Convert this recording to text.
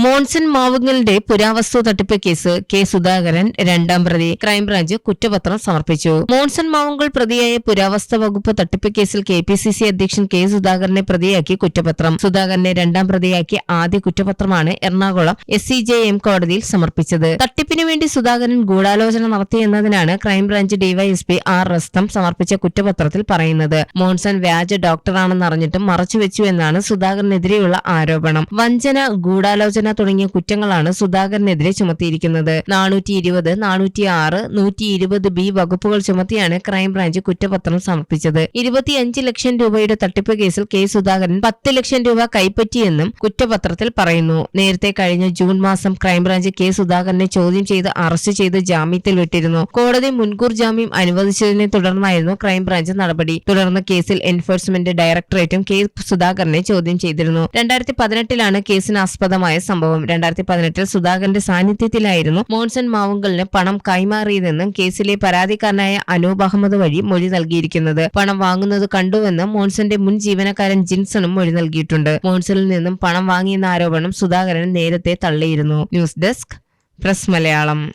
മോൺസൺ മാവുങ്ങളുടെ പുരാവസ്തു തട്ടിപ്പ് case K Sudhakaran രണ്ടാം പ്രതി ക്രൈംബ്രാഞ്ച് കുറ്റപത്രം സമർപ്പിച്ചു. മോൺസൺ മാവുങ്കൽ പ്രതിയായ പുരാവസ്തു വകുപ്പ് തട്ടിപ്പ് കേസിൽ കെ പി സി സി അധ്യക്ഷൻ കെ സുധാകരനെ പ്രതിയാക്കി കുറ്റപത്രം. സുധാകരനെ രണ്ടാം പ്രതിയാക്കി ആദ്യ കുറ്റപത്രമാണ് Ernakulam S C J M കോടതിയിൽ സമർപ്പിച്ചത്. തട്ടിപ്പിനു വേണ്ടി സുധാകരൻ ഗൂഢാലോചന നടത്തിയെന്നതിനാണ് crime branch DYSP R Rustam സമർപ്പിച്ച കുറ്റപത്രത്തിൽ പറയുന്നത്. മോൺസൺ വ്യാജ ഡോക്ടറാണെന്നറിഞ്ഞിട്ടും മറച്ചുവെച്ചു എന്നാണ് സുധാകരനെതിരെയുള്ള ആരോപണം. വഞ്ചന ഗൂഢാലോചന തുടങ്ങിയ കുറ്റങ്ങളാണ് സുധാകരനെതിരെ ചുമത്തിയിരിക്കുന്നത്. നാനൂറ്റി ഇരുപത് നാനൂറ്റി ആറ് നൂറ്റി ഇരുപത് ബി വകുപ്പുകൾ ചുമത്തിയാണ് ക്രൈംബ്രാഞ്ച് കുറ്റപത്രം സമർപ്പിച്ചത്. ഇരുപത്തിയഞ്ച് ലക്ഷം രൂപയുടെ തട്ടിപ്പ് കേസിൽ കെ സുധാകരൻ പത്ത് ലക്ഷം രൂപ കൈപ്പറ്റിയെന്നും കുറ്റപത്രത്തിൽ പറയുന്നു. നേരത്തെ കഴിഞ്ഞ ജൂൺ മാസം ക്രൈംബ്രാഞ്ച് കെ സുധാകരനെ ചോദ്യം ചെയ്ത് അറസ്റ്റ് ചെയ്ത് ജാമ്യത്തിൽ വിട്ടിരുന്നു കോടതി മുൻകൂർ ജാമ്യം അനുവദിച്ചതിനെ തുടർന്നായിരുന്നു ക്രൈംബ്രാഞ്ച് നടപടി. തുടർന്ന് കേസിൽ എൻഫോഴ്സ്മെന്റ് ഡയറക്ടറേറ്റും കെ സുധാകരനെ ചോദ്യം ചെയ്തിരുന്നു. രണ്ടായിരത്തി പതിനെട്ടിലാണ് കേസിന് ആസ്പദമായ സംഭവം രണ്ടായിരത്തി പതിനെട്ടിൽ സുധാകരന്റെ സാന്നിധ്യത്തിലായിരുന്നു മോൺസൺ മാവുങ്കലിന് പണം കൈമാറിയതെന്നും കേസിലെ പരാതിക്കാരനായ അനൂപ് അഹമ്മദ് വഴി മൊഴി നൽകിയിരിക്കുന്നത്. പണം വാങ്ങുന്നത് കണ്ടുവെന്ന് മോൺസന്റെ മുൻ ജീവനക്കാരൻ ജിൻസണും മൊഴി നൽകിയിട്ടുണ്ട്. മോൺസണിൽ നിന്നും പണം വാങ്ങിയെന്ന ആരോപണം സുധാകരൻ നേരത്തെ തള്ളിയിരുന്നു. News desk press Malayalam.